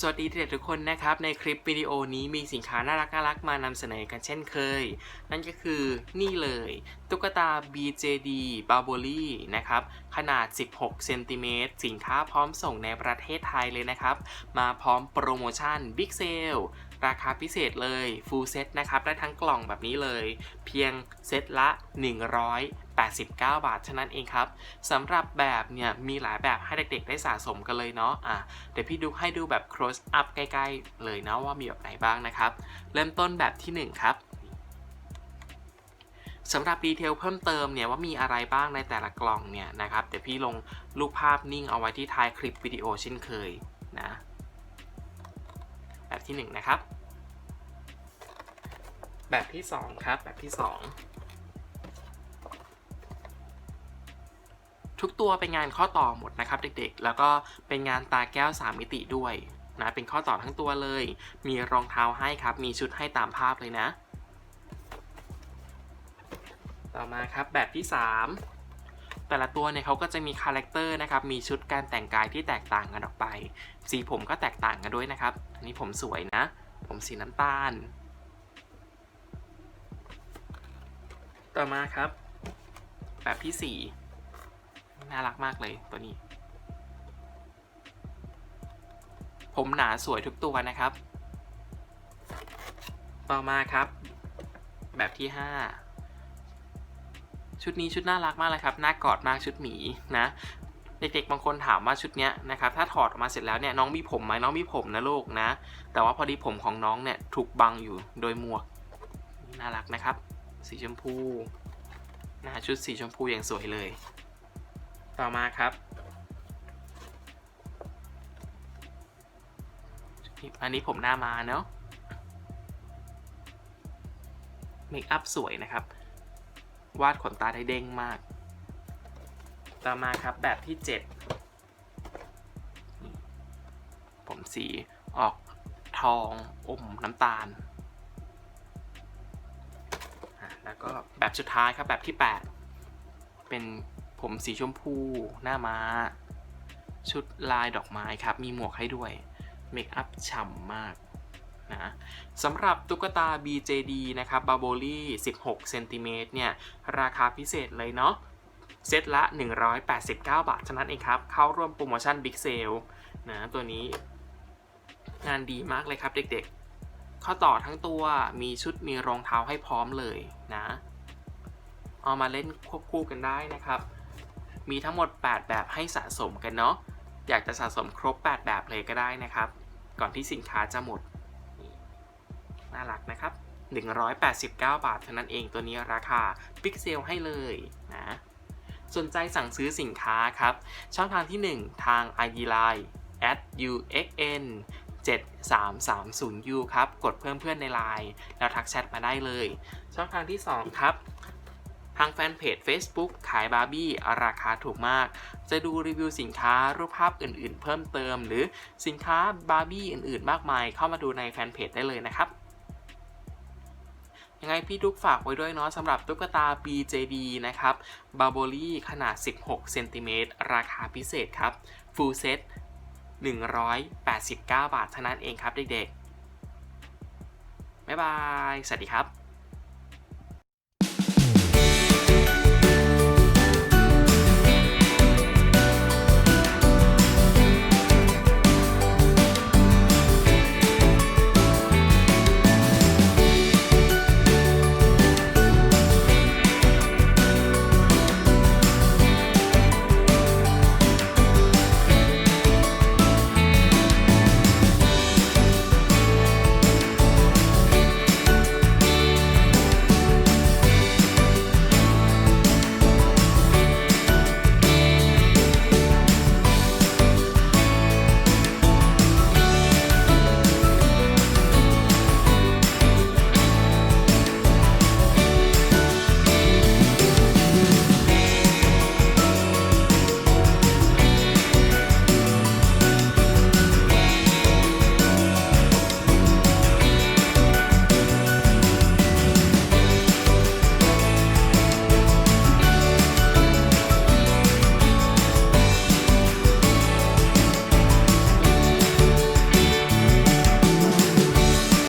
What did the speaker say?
สวัสดีเด็กๆทุกคนนะครับ ในคลิปวิดีโอนี้มีสินค้าน่ารักน่ารักๆมานำเสนอกันเช่นเคย นั่นก็คือนี่เลย ตุ๊กตา BJD b a r b o l i นะครับ ขนาด 16 เซนติเมตรสินค้าพร้อมส่งในประเทศไทยเลยนะครับ มาพร้อมโปรโมชั่น Big Sale ราคาพิเศษเลย Full Set นะครับได้ทั้งกล่องแบบนี้เลย เพียงเซตละ 189 บาทเท่านั้นเองครับสำหรับแบบเนี่ยมีหลายแบบให้เด็กๆได้สะสมกันเลยเนาะอะเดี๋ยวพี่ดูให้ดูแบบ close up ใกล้ๆ เลยนะว่ามีแบบไหนบ้างนะครับ เริ่มต้นแบบที่ 1 ครับสำหรับดีเทลเพิ่มเติมเนี่ยว่ามีอะไรบ้างในแต่ละกล่องเนี่ยนะครับเดี๋ยวพี่ลงรูปภาพนิ่งเอาไว้ที่ท้ายคลิปวิดีโอเช่นเคย ที่ 1 นะครับ แบบที่ 2 ครับ แบบที่ 2 ทุกตัวเป็นงานข้อต่อหมดนะครับเด็กๆ แล้วก็เป็นงานตาแก้ว 3 มิติด้วยนะเป็นข้อต่อทั้งตัวเลย มีรองเท้าให้ครับ มีชุดให้ตามภาพเลยนะ ต่อมาครับแบบที่ 3 แต่ละตัวเนี่ยเขาก็จะมีคาแรคเตอร์นะครับ มีชุดการแต่งกายที่แตกต่างกันออกไป สีผมก็แตกต่างกันด้วยนะครับ อันนี้ผมสวยนะ ผมสีน้ำตาล ต่อมาครับ แบบที่ 4 น่ารักมากเลยตัวนี้ ผมหนาสวยทุกตัวนะครับ ต่อมาครับ แบบที่ 5 ชุดนี้ชุดน่ารักมากเลยครับน่ากอดมากชุดหมีนะเด็กๆบางคนถามว่าชุดเนี้ยนะครับถ้าถอดออกมาเสร็จแล้วเนี่ยน้องมีผมไหมน้องมีผมนะลูกนะ แต่ว่าพอดีผมของน้องเนี่ยถูกบังอยู่โดยหมวกน่ารักนะครับ สีชมพูนะชุดสีชมพูอย่างสวยเลย ต่อมาครับอันนี้ผมหน้ามาเนาะเมคอัพสวยนะครับ วาดขนตาได้เด้งมาก ต่อมาครับแบบที่ 7 ผมสีออกทองอมน้ำตาล แล้วก็แบบสุดท้ายครับแบบที่ 8 เป็นผมสีชมพูหน้ามา้า ชุดลายดอกไม้ครับ มีหมวกให้ด้วย เมคอัพฉ่ำมาก นะสำหรับตุ๊กตา BJD นะครับ b a b o l y 16เซนติเมตรเนี่ย ราคาพิเศษเลยเนาะเซตละ 189 บาทเท่านั้นเองครับ เข้าร่วมโปรโมชั่น Big Sale นะตัวนี้งานดีมากเลยครับเด็กๆ ข้อต่อทั้งตัวมีชุดมีรองเท้าให้พร้อมเลยนะ เอามาเล่นควบคู่กันได้นะครับ มีทั้งหมด 8 แบบให้สะสมกันเนาะอยากจะสะสมครบ 8 แบบเลยก็ได้นะครับ ก่อนที่สินค้าจะหมด น่ารักนะครับ 189 บาทเท่านั้นเองตัวนี้ราคา Big Sale ให้เลยนะสนใจสั่งซื้อสินค้าครับ ช่องทางที่ 1 ทาง ID Line at uxn 7330u ครับ กดเพิ่มเพื่อนใน Line แล้วทักแชทมาได้เลย ช่องทางที่ 2 ครับ ทางแฟนเพจ Facebook ขายบาร์บี้ราคาถูกมาก จะดูรีวิวสินค้ารูปภาพอื่นๆ เพิ่มเติม หรือสินค้าบาร์บี้อื่นๆ มากมายเข้ามาดูในแฟนเพจได้เลยนะครับ ยังไงพี่ทุกฝากไว้ด้วยเนาะสำหรับตุ๊กตา BJD นะครับบาโบลี่ขนาด 16เซนติเมตรราคาพิเศษครับฟูลเซต189 บาทเท่านั้นเองครับเด็กๆ บ๊ายบาย สวัสดีครับ